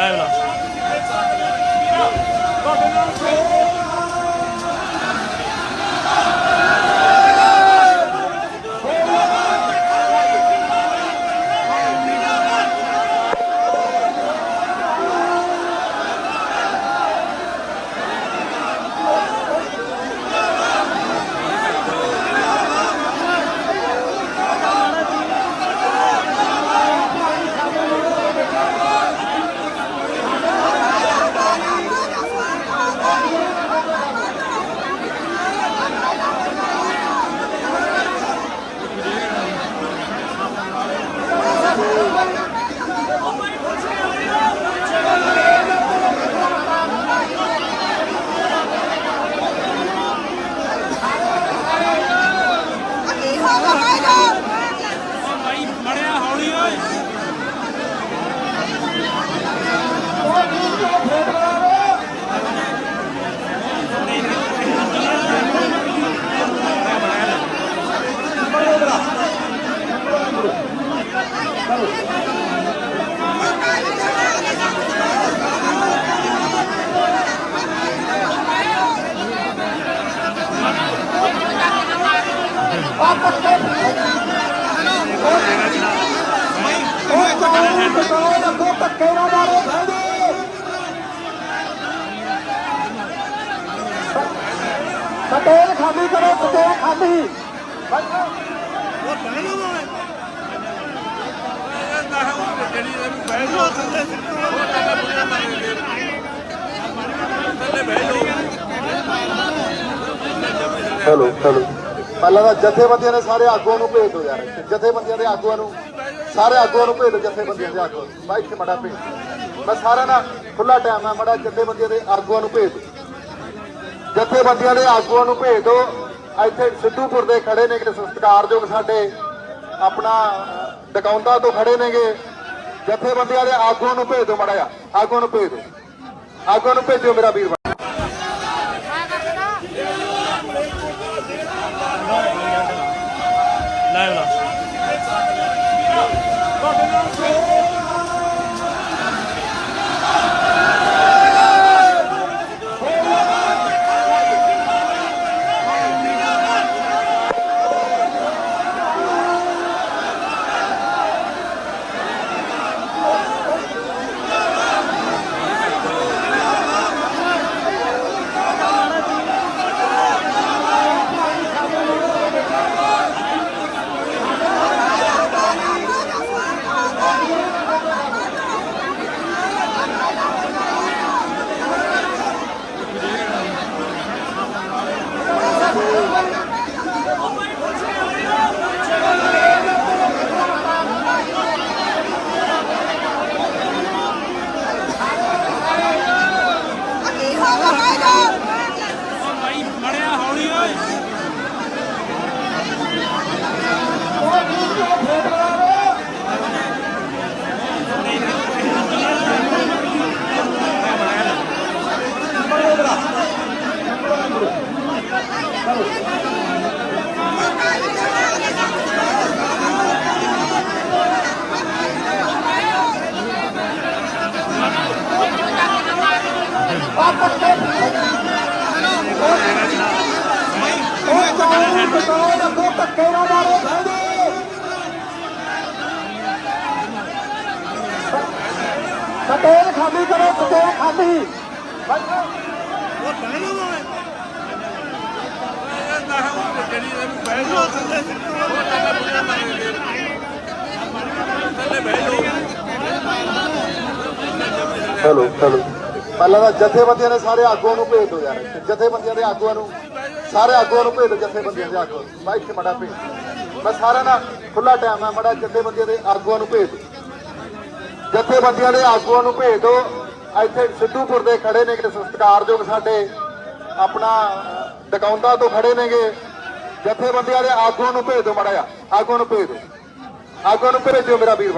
Näin on. ਧੱਕੇ ਪਟੇਲ ਖਾਲੀ ਕਰੋ ਪਟੇਲ ਖਾਲੀ ਹੈਲੋ ਹੈਲੋ ਪਹਿਲਾਂ ਤਾਂ ਜਥੇਬੰਦੀਆਂ ਨੇ ਸਾਰੇ ਆਗੂਆਂ ਨੂੰ ਭੇਜ ਦਿਓ ਯਾਰ। ਜਥੇਬੰਦੀਆਂ ਦੇ ਆਗੂਆਂ ਨੂੰ ਸਾਰੇ ਆਗੂਆਂ ਨੂੰ ਭੇਜ ਦਿਓ, ਜਥੇਬੰਦੀਆਂ ਦੇ ਆਗੂਆਂ ਮੈਂ ਇੱਥੇ ਮੜਾ ਭੇਜ ਮੈਂ ਸਾਰਿਆਂ ਦਾ ਖੁੱਲਾ ਟਾਈਮ ਹੈ ਮੜਾ ਜਥੇਬੰਦੀਆਂ ਦੇ ਆਗੂਆਂ ਨੂੰ ਭੇਜ ਦਿਓ। ਜਥੇਬੰਦੀਆਂ ਦੇ ਆਗੂਆਂ ਨੂੰ ਭੇਜ ਦਿਓ। ਇੱਥੇ ਸਿੱਧੂਪੁਰ ਦੇ ਖੜੇ ਨੇ ਕਿ ਸਤਿਕਾਰਯੋਗ ਸਾਡੇ ਆਪਣਾ ਡਕਾਉਂਦਾ ਤੋਂ ਖੜੇ ਨੇਗੇ। ਜਥੇਬੰਦੀਆਂ ਦੇ ਆਗੂਆਂ ਨੂੰ ਭੇਜ ਦਿਓ ਮੜਾ ਜਾ ਆਗੂਆਂ ਨੂੰ ਭੇਜ ਦਿਓ। ਆਗੂਆਂ ਨੂੰ ਭੇਜਿਓ ਮੇਰਾ ਵੀਰ ਪਟੇਲ ਅੱਗੋਂ ਧੱਕੇ ਨਾ ਮਾਰੋ। ਪਟੇਲ ਖਾਲੀ ਕਰੋ ਪਟੇਲ ਖਾਲੀ। ਹੈਲੋ ਹੈਲੋ ਪਹਿਲਾਂ ਤਾਂ ਜਥੇਬੰਦੀਆਂ ਦੇ ਸਾਰੇ ਆਗੂਆਂ ਨੂੰ ਭੇਜ ਦਿਓ ਯਾਰ। ਜਥੇਬੰਦੀਆਂ ਦੇ ਆਗੂਆਂ ਨੂੰ। ਸਾਰੇ ਆਗੂਆਂ ਨੂੰ ਭੇਜ ਦਿਓ ਜਥੇਬੰਦੀਆਂ ਦੇ ਆਗੂਆਂ ਨੂੰ। ਮੈਂ ਮੜਾ ਭੇਜ ਮੈਂ ਸਾਰਿਆਂ ਨਾਲ ਖੁੱਲਾ ਟਾਈਮ ਹੈ ਮੜਾ ਜਥੇਬੰਦੀਆਂ ਦੇ ਆਗੂਆਂ ਨੂੰ ਭੇਜ ਦਿਓ ਜਥੇਬੰਦੀਆਂ ਦੇ ਆਗੂਆਂ ਨੂੰ ਭੇਜ ਦਿਓ ਇੱਥੇ ਸਿੱਧੂਪੁਰ ਦੇ ਖੜੇ ਨੇ ਕਿ ਸਤਿਕਾਰਯੋਗ ਸਾਡੇ ਆਪਣਾ ਅਹ, ਤੋਂ ਖੜੇ ਨੇਗੇ। ਜਥੇਬੰਦੀਆਂ ਦੇ ਆਗੂਆਂ ਨੂੰ ਭੇਜ ਦਿਓ ਮੜਾ ਜਾ ਆਗੂਆਂ ਨੂੰ ਭੇਜ ਦਿਓ ਆਗੂਆਂ ਨੂੰ ਭੇਜ ਦਿਓ ਮੇਰਾ ਵੀਰ